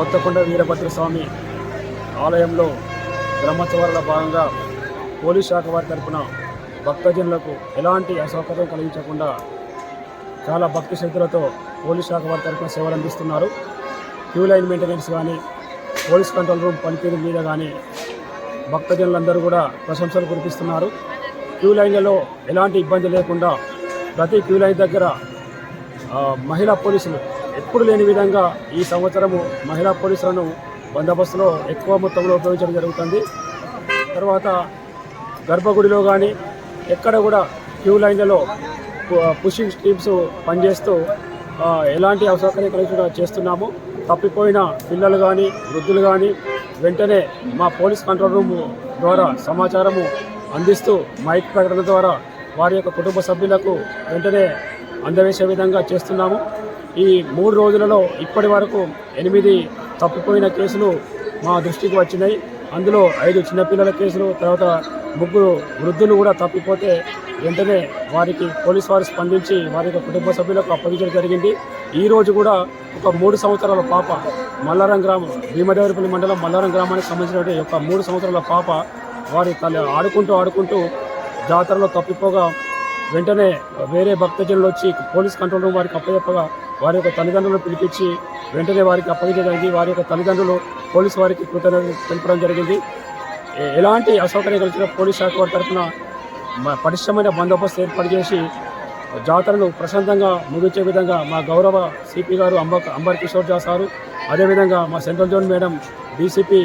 కొత్తకొండ వీరభద్ర స్వామి ఆలయంలో బ్రహ్మోత్సవాల భాగంగా పోలీస్ శాఖ వారి తరపున భక్తజనులకు ఎలాంటి అసౌకర్యం కలిగించకుండా చాలా భక్తి శ్రద్ధలతో పోలీస్ శాఖ వారి తరపున సేవలు అందిస్తున్నారు. క్యూ లైన్ మెయింటెనెన్స్ కానీ పోలీస్ కంట్రోల్ రూమ్ పనితీరు మీద కానీ భక్తజనులందరూ కూడా ప్రశంసలు కురిపిస్తున్నారు. క్యూ లైన్లలో ఎలాంటి ఇబ్బంది లేకుండా ప్రతి క్యూ లైన్ దగ్గర మహిళా పోలీసులు ఎప్పుడు లేని విధంగా ఈ సంవత్సరము మహిళా పోలీసులను బందోబస్తులో ఎక్కువ మొత్తంలో ఉపయోగించడం జరుగుతుంది. తర్వాత గర్భగుడిలో కానీ ఎక్కడ కూడా క్యూ లైన్లలో పుషింగ్ టీమ్స్ పనిచేస్తూ ఎలాంటి అసౌకర్యం కూడా చేస్తున్నాము. తప్పిపోయిన పిల్లలు కానీ వృద్ధులు కానీ వెంటనే మా పోలీస్ కంట్రోల్ రూమ్ ద్వారా సమాచారము అందిస్తూ మైక్ ప్రకటన ద్వారా వారి యొక్క కుటుంబ సభ్యులకు వెంటనే అందవేసే విధంగా చేస్తున్నాము. ఈ మూడు రోజులలో ఇప్పటి వరకు ఎనిమిది తప్పిపోయిన కేసులు మా దృష్టికి వచ్చినాయి. అందులో ఐదు చిన్నపిల్లల కేసులు తర్వాత ముగ్గురు వృద్ధులు కూడా తప్పిపోతే వెంటనే వారికి పోలీస్ వారు స్పందించి వారి యొక్క కుటుంబ సభ్యులకు అప్పగించడం జరిగింది. ఈ రోజు కూడా ఒక మూడు సంవత్సరాల పాప మల్లారం గ్రామం భీమదేవరపల్లి మండలం మల్లారం గ్రామానికి సంబంధించినటువంటి ఒక మూడు సంవత్సరాల పాప వారి తల్లి ఆడుకుంటూ ఆడుకుంటూ జాతరలో తప్పిపోగా వెంటనే వేరే భక్తజనులు వచ్చి పోలీస్ కంట్రోల్ రూమ్ వారికి అప్పచెప్పగా వారి యొక్క తల్లిదండ్రులను పిలిపించి వెంటనే వారికి అప్పగించడానికి జరిగింది వారి యొక్క తల్లిదండ్రులు పోలీసు వారికి కృతజ్ఞత తెలపడం జరిగింది. ఎలాంటి అసౌకర్యం కలిగిన పోలీస్ శాఖ వారి తరఫున పటిష్టమైన బందోబస్తు ఏర్పాటు చేసి జాతరను ప్రశాంతంగా ముగించే విధంగా మా గౌరవ సిపి గారు అంబ అంబర్ కిషోర్ జా సారు అదేవిధంగా మా central zone madam DCP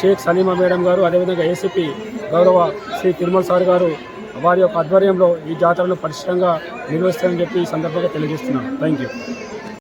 Shaik Saleema madam గారు అదేవిధంగా ఏసీపీ గౌరవ శ్రీ తిరుమల సార్ గారు వారి యొక్క ఆధ్వర్యంలో ఈ జాతరను పరిశ్రమంగా నిర్వహిస్తారని చెప్పి ఈ సందర్భంగా తెలియజేస్తున్నాను. Thank you